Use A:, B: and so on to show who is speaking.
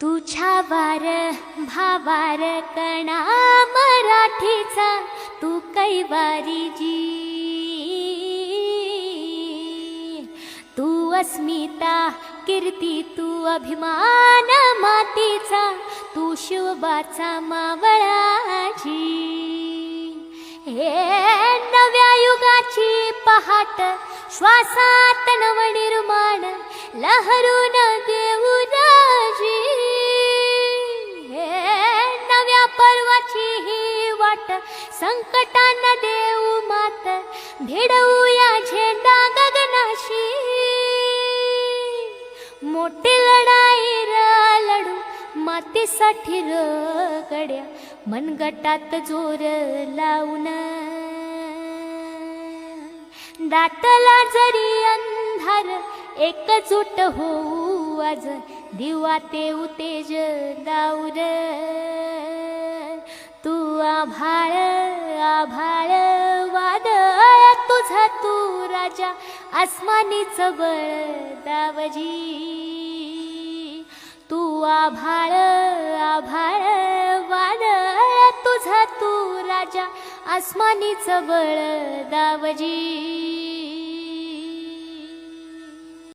A: तुझ्या वार भावार कणा मराठीचा तू कैवारी जी. तू अस्मिता कीर्ती तू अभिमान मातीचा तू शिवबाचा मावळाजी हे नव्या युगाची पहाट श्वासात नवनिर्माण लहरून वाट संकटान देऊ मात भिडवूया झेंडा गगनाशी. मोठी लढाई र लढू मातीसाठी र गड्या मनगटात जोर लावून. दाटला जरी अंधार एकजूट होऊ आज दिवा ते उतेज दाऊर. आभाळ आभाळ वादळ तुझा तू राजा आसमानीच बळ दावजी. तू आभाळ आभाळ वादळ तुझा तू राजा आसमानीच बळ दावजी.